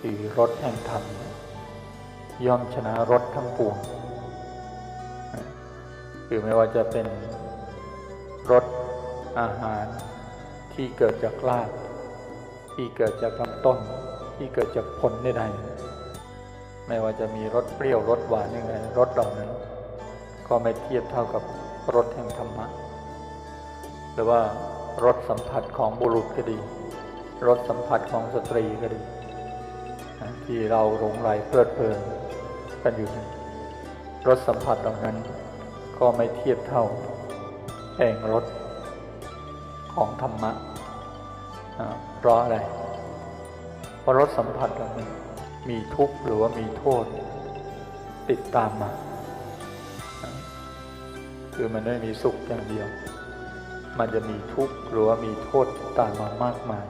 คือรถแห่งธรรมย่อมชนะรถทั้งปวงคือไม่ว่าจะเป็นรสอาหารที่เกิดจากรากที่เกิดจากลำต้น ที่เกิดจากผลใดๆไม่ว่าจะมีรสเปรี้ยวรสหวานยังไงรสเหล่านั้น ก็ไม่เทียบเท่ากับรสแห่งธรรมะ หรือว่ารสสัมผัสของบุรุษก็ดีรสสัมผัสของสตรีก็ดี ที่เราหลงไหลเพลิดเพลินกันอยู่นั้นรสสัมผัสเหล่านั้น ก็ไม่เทียบเท่าแห่งรสของธรรมะเพราะอะไร เพราะรสสัมผัสเหล่านั้นมีทุกข์หรือว่ามีโทษ ติดตามมา คือมันไม่มีสุขอย่างเดียว มันจะมีทุกข์หรือว่ามีโทษติดตามมามากมาย